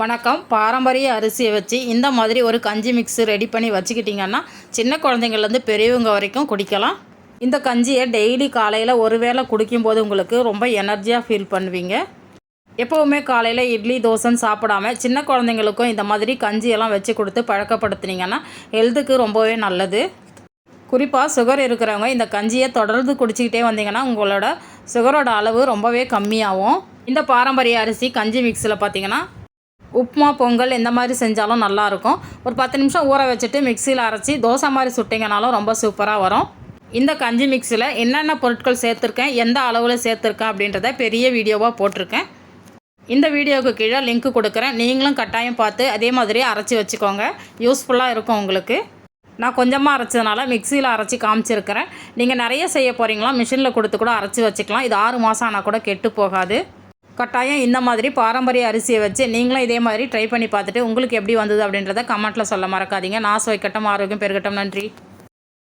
வணக்கம். பாரம்பரிய அரிசியை வச்சு இந்த மாதிரி ஒரு கஞ்சி மிக்ஸு ரெடி பண்ணி வச்சுக்கிட்டிங்கன்னா சின்ன குழந்தைங்கள்லேருந்து பெரியவங்க வரைக்கும் குடிக்கலாம். இந்த கஞ்சியை டெய்லி காலையில் ஒரு வேளை குடிக்கும்போது உங்களுக்கு ரொம்ப எனர்ஜியாக ஃபீல் பண்ணுவீங்க. எப்போவுமே காலையில் இட்லி தோசைன்னு சாப்பிடாம சின்ன குழந்தைங்களுக்கும் இந்த மாதிரி கஞ்சியெல்லாம் வச்சு கொடுத்து பழக்கப்படுத்துனீங்கன்னா ஹெல்த்துக்கு ரொம்பவே நல்லது. குறிப்பாக சுகர் இருக்கிறவங்க இந்த கஞ்சியை தொடர்ந்து குடிச்சிக்கிட்டே வந்தீங்கன்னா உங்களோட சுகரோட அளவு ரொம்பவே கம்மியாகும். இந்த பாரம்பரிய அரிசி கஞ்சி மிக்ஸில் பார்த்தீங்கன்னா உப்புமா பொங்கல் இந்த மாதிரி செஞ்சாலும் நல்லாயிருக்கும். ஒரு பத்து நிமிஷம் ஊற வச்சுட்டு மிக்சியில் அரைச்சி தோசை மாதிரி சுட்டிங்கனாலும் ரொம்ப சூப்பராக வரும். இந்த கஞ்சி மிக்சியில் என்னென்ன பொருட்கள் சேர்த்துருக்கேன் எந்த அளவில் சேர்த்துருக்கேன் அப்படின்றத பெரிய வீடியோவாக போட்டிருக்கேன். இந்த வீடியோவுக்கு கீழே லிங்க் கொடுக்குறேன். நீங்களும் கட்டாயம் பார்த்து அதே மாதிரி அரைச்சி வச்சுக்கோங்க. யூஸ்ஃபுல்லாக இருக்கும் உங்களுக்கு. நான் கொஞ்சமாக அரைச்சதுனால மிக்சியில் அரைச்சி காமிச்சிருக்கிறேன். நீங்கள் நிறைய செய்ய போகிறீங்களா மிஷினில் கொடுத்து கூட அரைச்சி வச்சுக்கலாம். இது ஆறு மாதம் ஆனால் கூட கெட்டு போகாது. கட்டாயம் இந்த மாதிரி பாரம்பரிய அரிசியை வச்சு நீங்களும் இதே மாதிரி ட்ரை பண்ணி பார்த்துட்டு உங்களுக்கு எப்படி வந்தது அப்படின்றத கமெண்ட்டில் சொல்ல மறக்காதீங்க. நான் வைக்கட்டும் ஆரோக்கியம் பெருகட்டும். நன்றி.